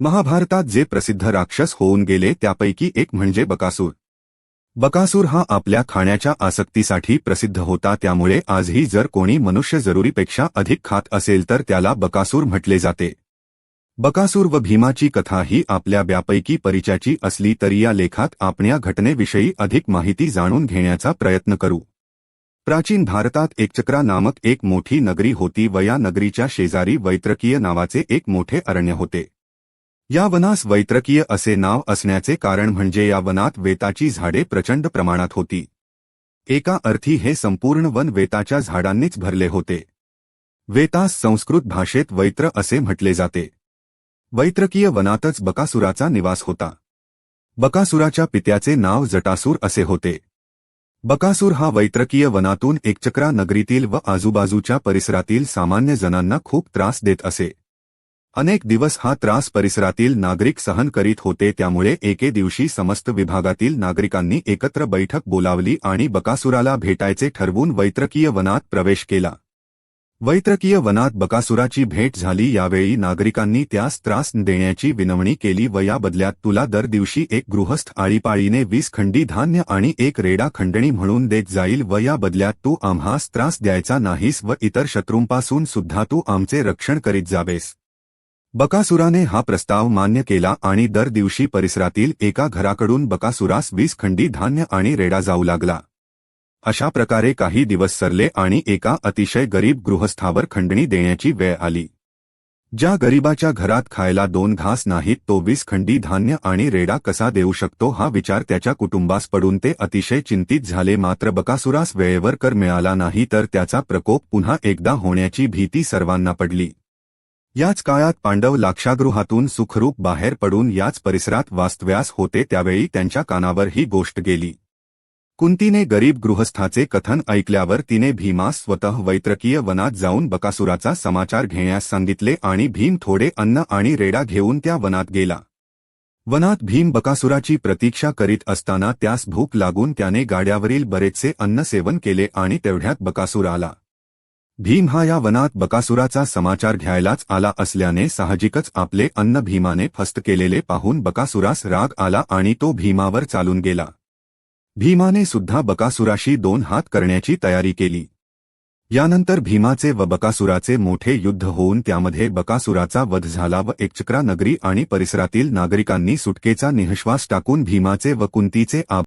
महाभारतात जे प्रसिद्ध राक्षस होऊन गेले त्यापैकी एक म्हणजे बकासूर. बकासूर हा आपल्या खाण्याच्या आसक्तीसाठी प्रसिद्ध होता त्यामुळे आजही जर कोणी मनुष्य जरुरीपेक्षा अधिक खात असेल तर त्याला बकासूर म्हटले जाते. बकासूर व भीमाची कथा ही आपल्या व्यापैकी परिचयाची असली तरी या लेखात आपण या घटनेविषयी अधिक माहिती जाणून घेण्याचा प्रयत्न करू. प्राचीन भारतात एकचक्रा नामक एक मोठी नगरी होती व या नगरीच्या शेजारी वैत्रकीय नावाचे एक मोठे अरण्य होते. या वनास वैत्रकीय असे नाव असण्याचे कारण म्हणजे या वनात वेताची झाडे प्रचंड प्रमाणात होती. एका अर्थी हे संपूर्ण वन वेताच्या झाडांनीच भरले होते. वेतास संस्कृत भाषेत वैत्र असे म्हटले जाते. वैत्रकीय वनातच बकासुराचा निवास होता. बकासुराच्या पित्याचे नाव जटासूर असे होते. बकासूर हा वैत्रकीय वनातून एकचक्रा नगरीतील व आजूबाजूच्या परिसरातील सामान्य जणांना खूप त्रास देत असे. अनेक दिवस हा त्रास परिसरातील नागरिक सहन करीत होते त्यामुळे एके दिवशी समस्त विभागातील नागरिकांनी एकत्र बैठक बोलावली आणि बकासुराला भेटायचे ठरवून वैत्रकीय वनात प्रवेश केला. वैत्रकीय वनात बकासुराची भेट झाली यावेळी नागरिकांनी त्यास त्रास देण्याची विनवणी केली व या बदल्यात तुला दर दिवशी एक गृहस्थ आळीपाळीने वीस खंडी धान्य आणि एक रेडा खंडणी म्हणून देत जाईल व या बदल्यात तू आम्हास त्रास द्यायचा नाहीस व इतर शत्रूंपासून सुद्धा तू आमचे रक्षण करीत जावेस. बकासुराने हा प्रस्ताव मान्य केला आणि दर दिवशी परिसरातील एका घराकडून बकासुरास वीस खंडी धान्य आणि रेडा जाऊ लागला. अशा प्रकारे काही दिवस सरले आणि एका अतिशय गरीब गृहस्थावर खंडणी देण्याची वेळ आली. ज्या गरीबाच्या घरात खायला दोन घास नाहीत तो वीस खंडी धान्य आणि रेडा कसा देऊ शकतो हा विचार त्याच्या कुटुंबास पडून ते अतिशय चिंतित झाले. मात्र बकासुरास वेळेवर कर मिळाला नाही तर त्याचा प्रकोप पुन्हा एकदा होण्याची भीती सर्वांना पडली. याच काळात पांडव लाक्षागृहातून सुखरूप बाहेर पडून याच परिसरात वास्तव्यास होते त्यावेळी त्यांच्या कानावर ही गोष्ट गेली. कुंतीने गरीब गृहस्थाचे कथन ऐकल्यावर तिने भीमास स्वतः वैत्रकीय वनात जाऊन बकासुराचा समाचार घेण्यास सांगितले आणि भीम थोडे अन्न आणि रेडा घेऊन त्या वनात गेला. वनात भीम बकासुराची प्रतीक्षा करीत असताना त्यास भूक लागून त्याने गाड्यावरील बरेचसे अन्न सेवन केले आणि तेवढ्यात बकासूर आला. भीम हा या वनात बकासुराचा समाचार घ्यायलाच आला असल्याने साहजिकच आपले अन्न भीमाने फस्त केलेले पाहून बकासुरास राग आला आणि तो भीमावर चालून गेला. भीमाने सुद्धा बकासुराशी दोन हात करण्याची तयारी केली. यानंतर भीमाचे व बकासुराचे मोठे युद्ध होऊन त्यामध्ये बकासुराचा वध झाला व एकचक्रा नगरी आणि परिसरातील नागरिकांनी सुटकेचा निःश्वास टाकून भीमाचे व कुंतीचे आभार